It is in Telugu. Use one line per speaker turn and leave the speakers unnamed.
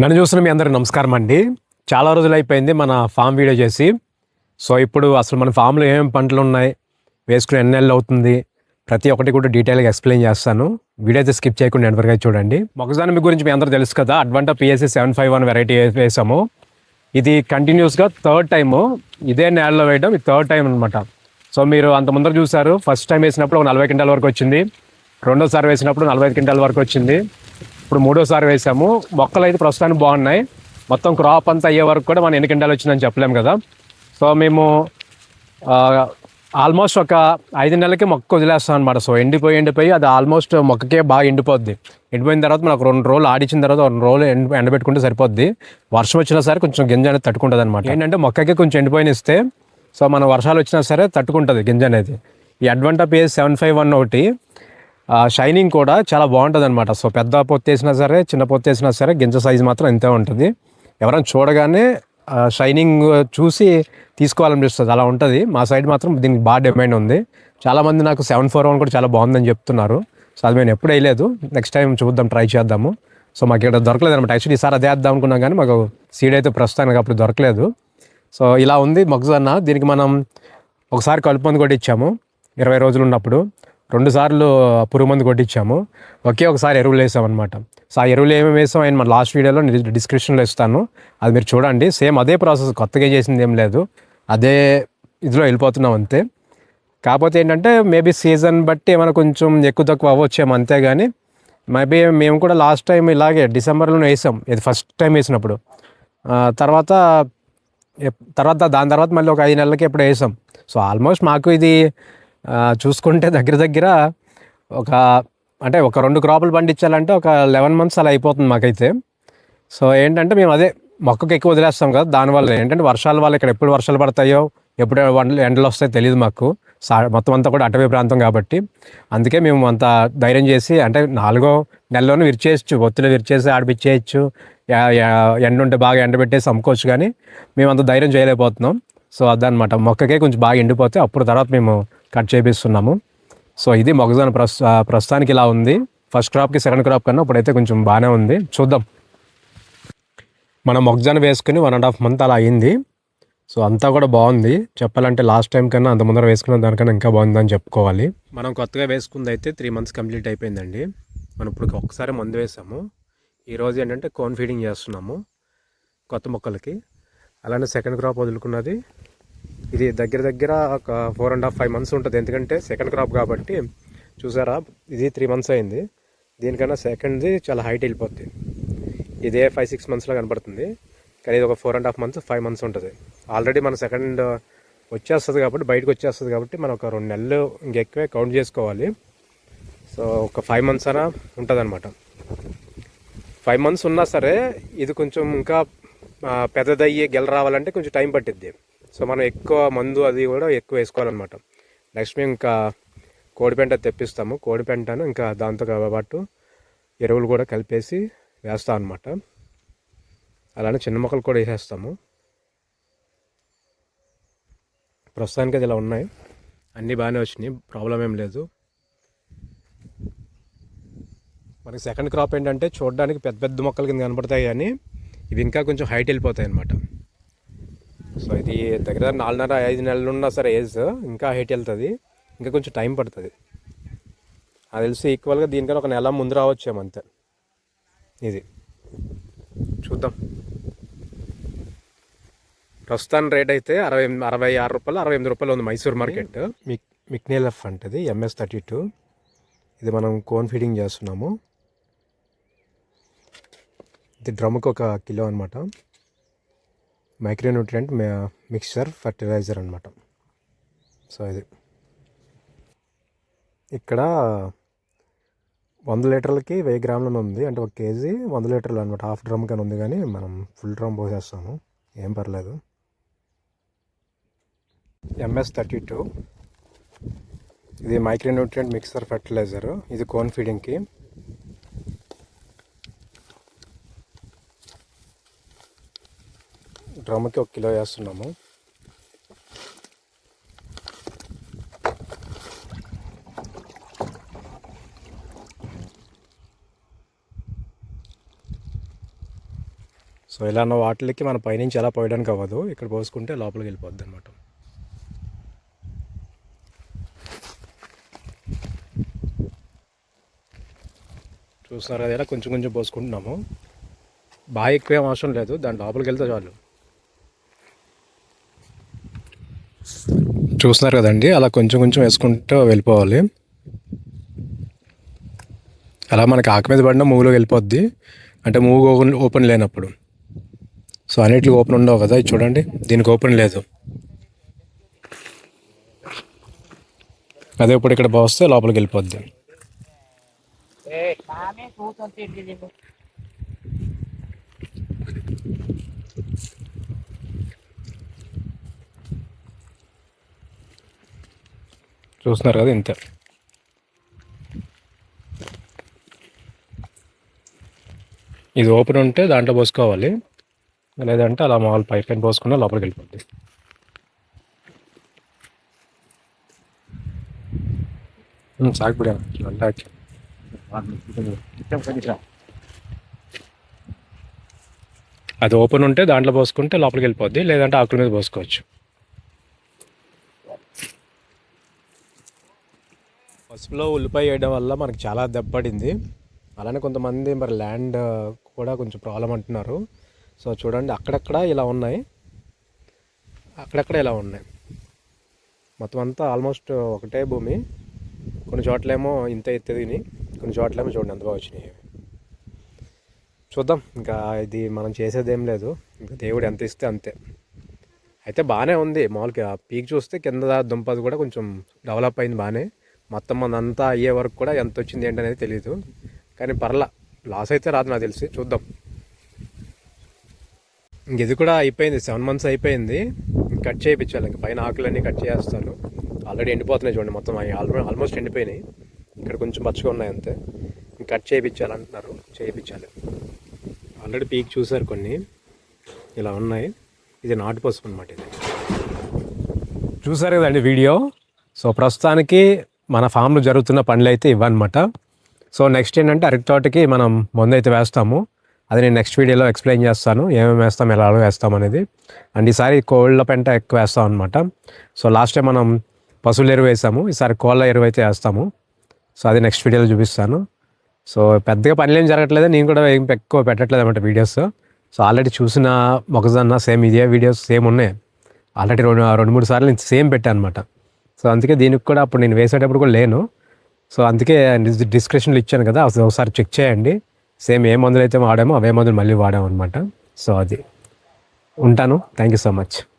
నన్ను చూసిన మీ అందరికీ నమస్కారం అండి. చాలా రోజులు అయిపోయింది మన ఫామ్ వీడియో చేసి. సో ఇప్పుడు అసలు మన ఫామ్లో ఏమేమి పంటలు ఉన్నాయి వేసుకుని ఎన్ని నెలలు అవుతుంది ప్రతి ఒక్కటి కూడా డీటెయిల్గా ఎక్స్ప్లెయిన్ చేస్తాను. వీడియో అయితే స్కిప్ చేయకుండా ఎంతవరకు చూడండి. మొక్కజొన్న మీ గురించి మీ అందరూ తెలుసు కదా Advanta PSC seven five one variety వేసాము. ఇది కంటిన్యూస్గా థర్డ్ టైము. ఇదే నేలలో వేయడం ఇది థర్డ్ టైం అనమాట సో మీరు అంత ముందర చూసారు ఫస్ట్ టైం వేసినప్పుడు ఒక నలభై క్వింటాల వరకు వచ్చింది. రెండోసారి వేసినప్పుడు నలభై ఐదు క్వింటాల వరకు వచ్చింది. ఇప్పుడు మూడోసారి వేసాము. మొక్కలు అయితే ప్రస్తుతానికి బాగున్నాయి. మొత్తం క్రాప్ అంతా అయ్యే వరకు కూడా మనం ఎన్ని క్వింటాలు వచ్చిందని చెప్పలేము కదా. సో మేము ఆల్మోస్ట్ ఒక ఐదు నెలలకి మొక్క వదిలేస్తాం అనమాట సో ఎండిపోయి ఎండిపోయి అది ఆల్మోస్ట్ మొక్కకే బాగా ఎండిపోద్ది. ఎండిపోయిన తర్వాత మనకు రెండు రోజులు ఆడిచిన తర్వాత రెండు రోజులు ఎండ ఎండబెట్టుకుంటే సరిపోద్ది. వర్షం వచ్చినా సరే కొంచెం గింజ అనేది తట్టుకుంటుంది అనమాట ఏంటంటే మొక్కకి కొంచెం ఎండిపోయిన ఇస్తే సో మన వర్షాలు వచ్చినా సరే తట్టుకుంటుంది గింజ అనేది. ఈ Advanta PS seven five one ఒకటి షైనింగ్ కూడా చాలా బాగుంటుంది అనమాట సో పెద్ద పొత్తు వేసినా సరే చిన్న పొత్తు వేసినా సరే గింజ సైజు మాత్రం ఇంతే ఉంటుంది. ఎవరైనా చూడగానే షైనింగ్ చూసి తీసుకోవాలనిపిస్తుంది అలా ఉంటుంది. మా సైడ్ మాత్రం దీనికి బాగా డిమాండ్ ఉంది. చాలామంది నాకు సెవెన్ ఫోర్ వన్ కూడా చాలా బాగుందని చెప్తున్నారు. సో అది మేము ఎప్పుడు వేయలేదు. నెక్స్ట్ టైం చూద్దాం ట్రై చేద్దాము. సో మాకు ఇక్కడ దొరకలేదు అనమాట యాక్చువల్లీ ఈసారి అదే వేద్దాం అనుకున్నాం కానీ మాకు సీడ్ అయితే ప్రస్తుతానికి అప్పుడు దొరకలేదు. సో ఇలా ఉంది మొక్కజొన్న. దీనికి మనం ఒకసారి కలుపు మందు ఇచ్చాము ఇరవై రోజులు ఉన్నప్పుడు. రెండుసార్లు పురుగు మందు కొట్టించాము. ఒకే ఒకసారి ఎరువులు వేసామన్నమాట. సో ఆ ఎరువులు ఏమేమి వేసాం ఆయన మన లాస్ట్ వీడియోలో నేను డిస్క్రిప్షన్లో ఇస్తాను. అది మీరు చూడండి. సేమ్ అదే ప్రాసెస్ కొత్తగా చేసింది ఏం లేదు. అదే ఇదిలో వెళ్ళిపోతున్నాం అంతే. కాకపోతే ఏంటంటే మేబీ సీజన్ బట్టి ఏమైనా కొంచెం ఎక్కువ తక్కువ అవ్వచ్చేమో అంతే కానీ మేబీ మేము కూడా లాస్ట్ టైం ఇలాగే డిసెంబర్లోనే వేసాం. ఇది ఫస్ట్ టైం వేసినప్పుడు. తర్వాత తర్వాత దాని తర్వాత మళ్ళీ ఒక ఐదు నెలలకి ఎప్పుడు వేసాం. సో ఆల్మోస్ట్ మాకు ఇది చూసుకుంటే దగ్గర దగ్గర ఒక అంటే ఒక రెండు క్రాపులు పండించాలంటే ఒక లెవెన్ మంత్స్ అలా అయిపోతుంది మాకైతే. సో ఏంటంటే మేము అదే మొక్కకు ఎక్కువ వదిలేస్తాం కదా దానివల్ల ఏంటంటే వర్షాల వల్ల ఇక్కడ ఎప్పుడు వర్షాలు పడతాయో ఎప్పుడు ఎండలు వస్తాయో తెలియదు మాకు. సా మొత్తం అంతా కూడా అటవీ ప్రాంతం కాబట్టి. అందుకే మేము అంత ధైర్యం చేసి అంటే నాలుగో నెలలోనే విరిచేయచ్చు ఒత్తిడి విరిచేసి ఆడిపించేయచ్చు ఎండ ఉంటే బాగా ఎండబెట్టేసి అమ్ముకోవచ్చు కానీ మేము అంత ధైర్యం చేయలేకపోతున్నాం. సో అదనమాట మొక్కకే కొంచెం బాగా ఎండిపోతే అప్పుడు తర్వాత మేము కట్ చేపిస్తున్నాము. సో ఇది మొగజాన ప్రస్తు ప్రస్తుతానికి ఇలా ఉంది. ఫస్ట్ క్రాప్కి సెకండ్ క్రాప్ కన్నా ఇప్పుడైతే కొంచెం బాగానే ఉంది. చూద్దాం. మనం మొగజాన వేసుకుని వన్ అండ్ హాఫ్ మంత్ అలా అయింది. సో అంతా కూడా బాగుంది. చెప్పాలంటే లాస్ట్ టైం కన్నా అంత ముందర వేసుకున్న దానికన్నా ఇంకా బాగుందని చెప్పుకోవాలి. మనం కొత్తగా వేసుకుంది అయితే త్రీ మంత్స్ కంప్లీట్ అయిపోయిందండి. మనం ఇప్పుడు ఒకసారి మందు వేసాము. ఈరోజు ఏంటంటే కోన్ ఫీడింగ్ చేస్తున్నాము కొత్త మొక్కలకి. అలానే సెకండ్ క్రాప్ వదులుకున్నది ఇది దగ్గర దగ్గర ఒక four and half five months ఉంటుంది. ఎందుకంటే సెకండ్ క్రాప్ కాబట్టి చూసారా ఇది త్రీ మంత్స్ అయింది. దీనికన్నా సెకండ్ది చాలా హైట్ వెళ్ళిపోద్ది. ఇదే ఫైవ్ సిక్స్ మంత్స్లో కనపడుతుంది. కానీ ఇది ఒక four and half months five months ఉంటుంది. ఆల్రెడీ మన సెకండ్ వచ్చేస్తుంది కాబట్టి బయటకు వచ్చేస్తుంది కాబట్టి మనం ఒక రెండు నెలలు ఇంకెక్కువే కౌంట్ చేసుకోవాలి. సో ఒక ఫైవ్ మంత్స్ అయినా ఉంటుంది అనమాట ఫైవ్ మంత్స్ ఉన్నా సరే ఇది కొంచెం ఇంకా పెద్దదయ్యే గెల రావాలంటే కొంచెం టైం పట్టిద్ది. సో మనం ఎక్కువ మందు అది కూడా ఎక్కువ వేసుకోవాలన్నమాట. నెక్స్ట్ మేము ఇంకా కోడిపెంట తెప్పిస్తాము. కోడిపెంటను ఇంకా దాంతో పాటు ఎరువులు కూడా కలిపేసి వేస్తాం అనమాట అలానే చిన్న మొక్కలు కూడా వేసేస్తాము. ప్రస్తుతానికి అది ఇలా ఉన్నాయి. అన్నీ బాగానే వచ్చినాయి. ప్రాబ్లం ఏం లేదు. మనకి సెకండ్ క్రాప్ ఏంటంటే చూడడానికి పెద్ద పెద్ద మొక్కల కింద కనపడతాయి కానీ ఇవి ఇంకా కొంచెం హైట్ వెళ్ళిపోతాయి అనమాట సో ఇది దగ్గర నాలుగున్నర ఐదు నెలలు ఉన్నా సరే ఏజ్ ఇంకా హైట్ వెళ్తుంది. ఇంకా కొంచెం టైం పడుతుంది. అది తెలిసి ఈక్వల్గా దీనికన్నా ఒక నెల ముందు రావచ్చేమో అంతే. ఇది. చూద్దాం. ప్రస్తుతం రేట్ అయితే అరవై అరవై ఆరు రూపాయలు అరవై ఎనిమిది రూపాయలు ఉంది మైసూర్ మార్కెట్. మిక్ మిక్నేలఫ్ అంటది ఎంఎస్ థర్టీ టూ ఇది మనం కోన్ ఫీడింగ్ చేస్తున్నాము. ఇది డ్రమ్కి ఒక కిలో అనమాట మైక్రోన్యూట్రియంట్ మిక్చర్ ఫర్టిలైజర్ అనమాట సో ఇది. ఇక్కడ వంద లీటర్లకి వెయ్యి గ్రాములను ఉంది. అంటే ఒక కేజీ వంద లీటర్లు అనమాట హాఫ్ డ్రమ్ కానీ ఉంది కానీ మనం ఫుల్ డ్రమ్ పోసేస్తాము. ఏం పర్లేదు. MS thirty two. ఇది మైక్రోన్యూట్రియంట్ మిక్సర్ ఫర్టిలైజర్. ఇది కోన్ ఫీడింగ్కి. డ్రమ్కి ఒక కిలో వేస్తున్నాము. సో ఇలా ఉన్న వాటికి మన పైనుంచి ఎలా పోయడానికి అవ్వదు ఇక్కడ పోసుకుంటే లోపలికి వెళ్ళిపోద్ది అనమాట చూస్తున్నారు కదా ఇలా కొంచెం కొంచెం పోసుకుంటున్నాము. బాగా ఎక్కువ ఏం అవసరం లేదు దాని లోపలికి వెళ్తే చాలు. చూస్తున్నారు కదండి. అలా కొంచెం కొంచెం వేసుకుంటూ వెళ్ళిపోవాలి. అలా మనకి ఆకు మీద పడిన మూవ్లోకి వెళ్ళిపోద్ది. అంటే మూవ్ ఓపెన్ ఓపెన్ లేనప్పుడు. సో అన్నిటికి ఓపెన్ ఉండవు కదా. ఇది చూడండి. దీనికి ఓపెన్ లేదు. అదే ఇప్పుడు ఇక్కడ వస్తే లోపలికి వెళ్ళిపోద్ది. చూస్తున్నారు కదా ఇంత. ఇది ఓపెన్ ఉంటే దాంట్లో పోసుకోవాలి. లేదంటే అలా మామూలు పైప్ పైన పోసుకున్నా లోపలికి వెళ్ళిపోద్ది. అది ఓపెన్ ఉంటే దాంట్లో పోసుకుంటే లోపలికి వెళ్ళిపోద్ది. లేదంటే ఆకుల మీద పోసుకోవచ్చు. పసుపులో ఉల్లిపాయ వేయడం వల్ల మనకి చాలా దెబ్బపడింది. అలానే కొంతమంది మరి ల్యాండ్ కూడా కొంచెం ప్రాబ్లం అంటున్నారు. సో చూడండి అక్కడక్కడ ఇలా ఉన్నాయి. అక్కడక్కడ ఇలా ఉన్నాయి. మొత్తం అంతా ఆల్మోస్ట్ ఒకటే భూమి. కొన్ని చోట్లేమో ఇంత ఎత్తదిని కొన్ని చోట్లేమో చూడండి ఎంత బాగా వచ్చినాయి. చూద్దాం ఇంకా ఇది మనం చేసేది ఏం లేదు. ఇంకా దేవుడు ఎంత ఇస్తే అంతే. అయితే బాగానే ఉంది మామూలుగా పీక్ చూస్తే కింద దుంపది కూడా కొంచెం డెవలప్ అయింది బాగానే. మొత్తం అదంతా అంతా అయ్యే వరకు కూడా ఎంత వచ్చింది ఏంటి అనేది తెలియదు కానీ పర్లా లాస్ అయితే రాదు నాకు తెలిసి. చూద్దాం. ఇంక ఇది కూడా అయిపోయింది. సెవెన్ మంత్స్ అయిపోయింది. కట్ చేయించాలి ఇంక పైన ఆకులన్నీ కట్ చేస్తాను ఆల్రెడీ ఎండిపోతున్నాయి చూడండి మొత్తం. అవి ఆల్మోస్ట్ ఎండిపోయినాయి. ఇక్కడ కొంచెం పచ్చగా ఉన్నాయి అంతే. కట్ చేయించాలి అంటున్నారు చేయించాలి ఆల్రెడీ పీక్ చూసారు కొన్ని. ఇలా ఉన్నాయి. ఇది నాటు పసుపు అనమాట ఇది. చూసారు కదండి వీడియో? సో ప్రస్తుతానికి మన ఫామ్లో జరుగుతున్న పనులు అయితే ఇవన్నమాట సో నెక్స్ట్ ఏంటంటే అరటి తోటకి మనం మందు అయితే వేస్తాము. అది నేను నెక్స్ట్ వీడియోలో ఎక్స్ప్లెయిన్ చేస్తాను ఏమేమి వేస్తాం ఎలా వేస్తాం అనేది. అండ్ ఈసారి కోళ్ళ పెంట ఎక్కువ వేస్తాం అనమాట సో లాస్ట్ టైం మనం పశువుల ఎరువు వేసాము ఈసారి కోళ్ళ ఎరువు అయితే వేస్తాము. సో అది నెక్స్ట్ వీడియోలో చూపిస్తాను. సో పెద్దగా పనులు ఏం జరగట్లేదు నేను కూడా ఏం ఎక్కువ పెట్టట్లేదు అనమాట వీడియోస్ సో ఆల్రెడీ చూసిన మొక్కజొన్న సేమ్ ఇదే వీడియోస్ సేమ్ ఉన్నాయి. ఆల్రెడీ రెండు రెండు మూడు సార్లు నేను సేమ్ పెట్టాను అనమాట సో అందుకే దీనికి కూడా అప్పుడు నేను వేసేటప్పుడు కూడా లేను. సో అందుకే డిస్క్రిప్షన్లో ఇచ్చాను కదా అసలు ఒకసారి చెక్ చేయండి. సేమ్ ఏ మందులు అయితే వాడామో అవే మందులు మళ్ళీ వాడాము అనమాట సో అది. ఉంటాను. Thank you so much.